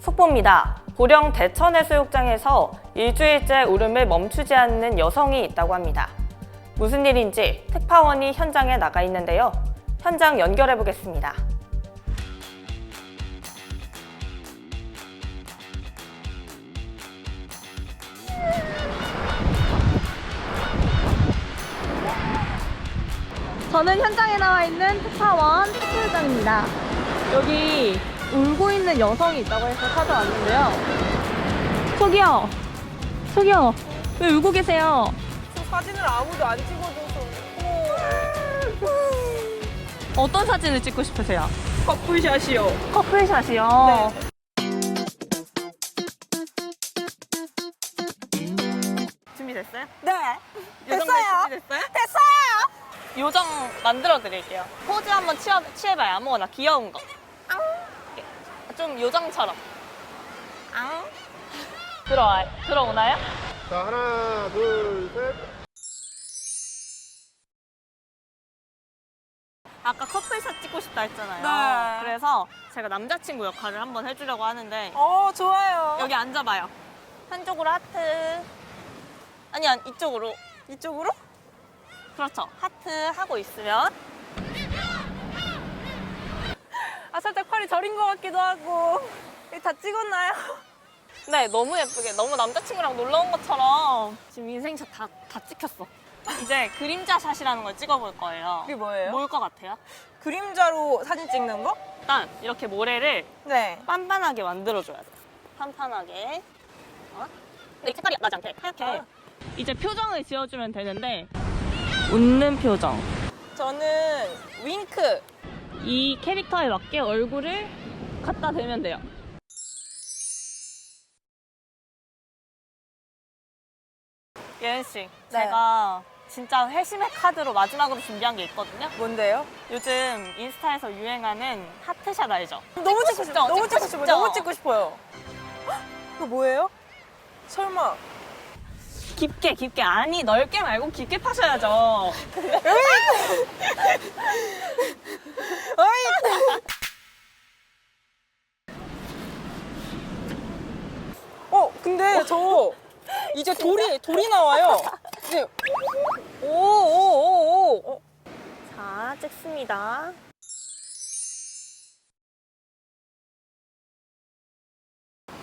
속보입니다. 고령 대천해수욕장에서 일주일째 울음을 멈추지 않는 여성이 있다고 합니다. 무슨 일인지 특파원이 현장에 나가 있는데요. 현장 연결해 보겠습니다. 저는 현장에 나와 있는 특파원 특수회장입니다. 여기 울고 있는 여성이 있다고 해서 찾아왔는데요. 저기요. 저기요. 왜 울고 계세요? 사진을 아무도 안 찍어줘서 어떤 사진을 찍고 싶으세요? 커플샷이요. 커플샷이요. 준비됐어요? 네. 됐어요. 준비됐어요? 요 정 만들어 드릴게요. 포즈 한번 취하, 취해봐요. 아무거나 귀여운 거. 이렇게. 좀 요정처럼. 들어와, 들어오나요? 자 하나 둘셋 아까 커플샷 찍고 싶다 했잖아요. 네. 그래서 제가 남자친구 역할을 한번 해주려고 하는데 어 좋아요. 여기 앉아봐요. 한쪽으로 하트. 아니, 아니 이쪽으로. 이쪽으로? 그렇죠. 하트 하고 있으면 아 살짝 팔이 저린 것 같기도 하고. 다 찍었나요? 네, 너무 예쁘게, 너무 남자친구랑 놀러 온 것처럼 지금 인생샷 다, 다 찍혔어. 이제 그림자 샷이라는 걸 찍어볼 거예요. 이게 뭐예요? 뭘 것 같아요? 그림자로 사진 찍는 거? 일단 이렇게 모래를 네. 빤빤하게 만들어줘야 돼. 판판하게. 어? 근데 색깔이 나지 않게 하얗게. 아. 이제 표정을 지어주면 되는데 웃는 표정. 저는 윙크. 이 캐릭터에 맞게 얼굴을 갖다 대면 돼요. 예은 씨, 네. 제가 진짜 회심의 카드로 마지막으로 준비한 게 있거든요. 뭔데요? 요즘 인스타에서 유행하는 하트샷 알죠? 너무 찍고 싶죠? 너무 찍고 싶어요. 너무 찍고 싶어요. 헉, 이거 뭐예요? 설마. 깊게 깊게 아니 넓게 말고 깊게 파셔야죠. 어 근데 저 이제 돌이 돌이 나와요. 이제 오오 오 오. 어, 자 찍습니다.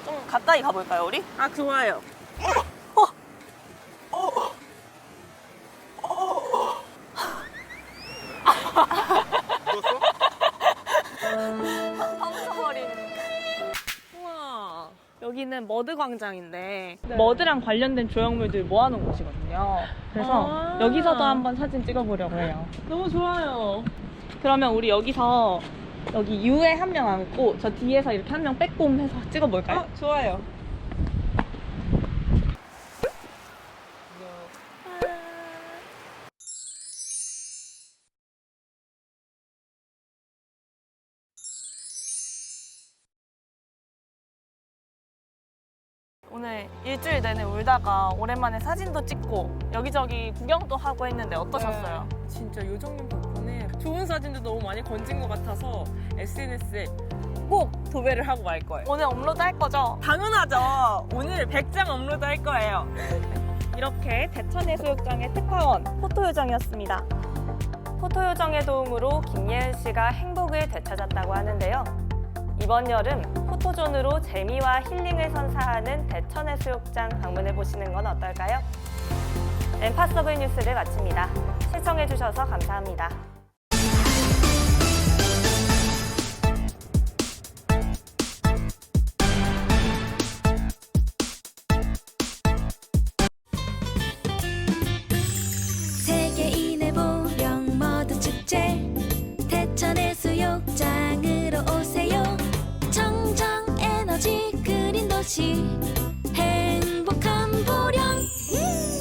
좀 가까이 가볼까요 우리? 아 좋아요. 여기는 머드 광장인데 머드랑 관련된 조형물들 모아놓은 곳이거든요. 그래서 아. 여기서도 한번 사진 찍어보려고 해요. 너무 좋아요. 그러면 우리 여기서 여기 U에 한명 앉고 저 뒤에서 이렇게 한 명 빼꼼 해서 찍어볼까요? 아 좋아요. 오늘 일주일 내내 울다가 오랜만에 사진도 찍고 여기저기 구경도 하고 했는데 어떠셨어요? 네, 진짜 요정님 덕분에 좋은 사진도 너무 많이 건진 것 같아서 SNS에 꼭 도배를 하고 말 거예요. 오늘 업로드 할 거죠? 당연하죠. 오늘 100장 업로드 할 거예요. 이렇게 대천해수욕장의 특파원 포토요정이었습니다. 포토요정의 도움으로 김예은 씨가 행복을 되찾았다고 하는데요. 이번 여름 포토존으로 재미와 힐링을 선사하는 대천해수욕장 방문해 보시는 건 어떨까요? 엠파서블 뉴스를 마칩니다. 시청해 주셔서 감사합니다. 것이 행복한 보령. 음.